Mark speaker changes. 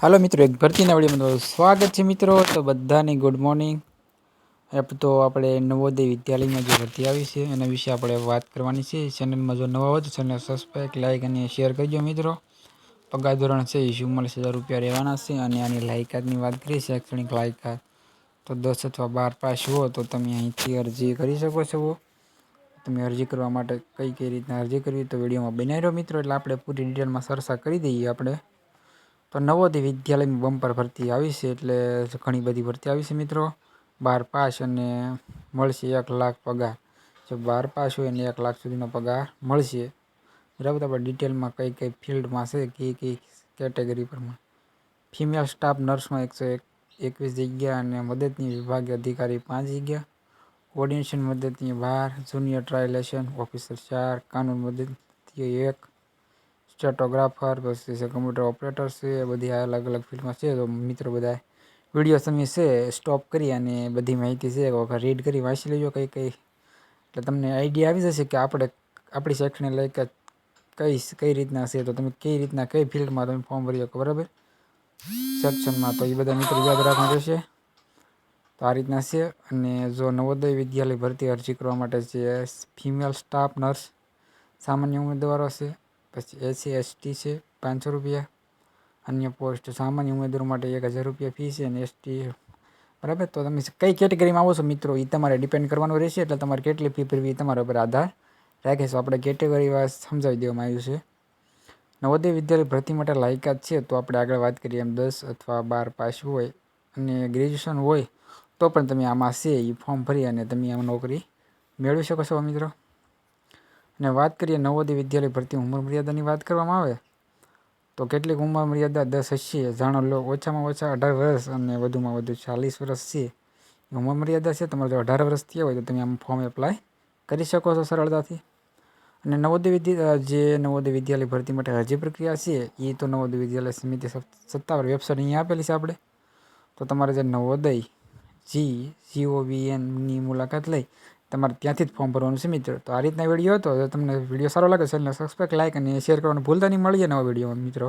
Speaker 1: હાલો મિત્રો, એક ભરતીના વિડીયોમાં સ્વાગત છે મિત્રો. તો બધાને ગુડ મોર્નિંગ. તો આપણે નવોદય વિદ્યાલયમાં જે ભરતી આવી છે, એના વિશે આપણે વાત કરવાની છે. ચેનલમાં જો નવા હોય તો ચેનલ સબસ્ક્રાઈબ લાઇક અને શેર કરજો મિત્રો. પગાર ધોરણ છે, એ ચુમ્માલીસ હજાર રૂપિયા રહેવાના છે અને આની લાયકાતની વાત કરીએ, શૈક્ષણિક લાયકાત તો દસ અથવા બાર પાસ હો તો તમે અહીંથી અરજી કરી શકો છો. તમે અરજી કરવા માટે કઈ કઈ રીતના અરજી કરવી તો વિડીયોમાં બનાવી મિત્રો. એટલે આપણે પૂરી ડિટેલમાં ચર્ચા કરી દઈએ આપણે. તો નવોદય વિદ્યાલયની બમ્પર ભરતી આવી છે એટલે ઘણી બધી ભરતી આવી છે મિત્રો. બાર પાસ અને મળશે એક લાખ પગાર. જો બાર પાસ હોય અને એક લાખ સુધીનો પગાર મળશે. બરાબર આપણે ડિટેલમાં કઈ કઈ ફિલ્ડમાં છે, કઈ કઈ કેટેગરી પરમાં ફિમેલ સ્ટાફ નર્સમાં એકસો એક, એકવીસ જગ્યા અને મદદની વિભાગીય અધિકારી પાંચ જગ્યા. ઓર્ડિનેશન મદદની બાર, જુનિયર ટ્રાયલેશન ઓફિસર ચાર, કાનૂન મદદથી એક સ્ટેટોગ્રાફર પછી કમ્પ્યુટર ઓપરેટર છે, એ બધી અલગ અલગ ફિલ્ડમાં છે. તો મિત્રો બધા વીડિયો તમે છે સ્ટોપ કરી અને બધી માહિતી છે, એક વખત રીડ કરી વાંચી લેજો કઈ કઈ. એટલે તમને આઈડિયા આવી જશે કે આપણે આપણી શૈક્ષણિક લાયક કઈ કઈ રીતના છે, તો તમે કઈ રીતના કઈ ફિલ્ડમાં તમે ફોર્મ ભરી શકો બરાબર? સેક્શનમાં તો એ બધા મિત્રો યાદ રાખવા રહેશે. તો આ રીતના છે અને જો નવોદય વિદ્યાલય ભરતી અરજી કરવા માટે છે ફિમેલ સ્ટાફ નર્સ સામાન્ય ઉમેદવારો છે પછી એસસી એસટી છે, પાંચસો રૂપિયા. અન્ય પોસ્ટ સામાન્ય ઉમેદવારો માટે એક હજાર રૂપિયા ફી છે અને એસટી બરાબર? તો તમે કઈ કેટેગરીમાં આવો છો મિત્રો? એ તમારે ડિપેન્ડ કરવાનું રહેશે, એટલે તમારે કેટલી ફી ભરવી તમારા ઉપર આધાર રાખે છે. આપણે કેટેગરી વાઇઝ સમજાવી દેવામાં આવ્યું છે. નવોદય વિદ્યાલય ભરતી માટે લાયકાત છે, તો આપણે આગળ વાત કરીએ એમ દસ અથવા બાર પાસ હોય અને ગ્રેજ્યુએશન હોય, તો પણ તમે આમાં છે એ ફોર્મ ભરી અને તમે આમાં નોકરી મેળવી શકો છો મિત્રો. અને વાત કરીએ નવોદય વિદ્યાલય ભરતી ઉંમર મર્યાદાની વાત કરવામાં આવે, તો કેટલીક ઉંમર મર્યાદા દસ હશે જાણો લો, ઓછામાં ઓછા અઢાર વર્ષ અને વધુમાં વધુ ચાલીસ વર્ષ છે. ઉંમર મર્યાદા છે. તમારે જો અઢાર વર્ષ થયા હોય તો તમે આમ ફોર્મ એપ્લાય કરી શકો છો સરળતાથી. અને નવોદય વિદ્યા જે નવોદય વિદ્યાલય ભરતી માટે અરજી પ્રક્રિયા છે એ તો નવોદય વિદ્યાલય સમિતિ સત્તાવાર વેબસાઇટ અહીંયા આપેલી છે આપણે. તો તમારે જે નવોદય જી જીઓવીએનની મુલાકાત લઈ તમારે ત્યાંથી જ ફોર્મ ભરવાનું છે મિત્રો. તો આ રીતના વીડિયો હતો. તમને વીડિયો સારો લાગે ચેનલને સબસ્ક્રાઈબ લાઇક અને શેર કરવાનું ભૂલતા નહીં. મળીએ નવા વીડિયો મિત્રો.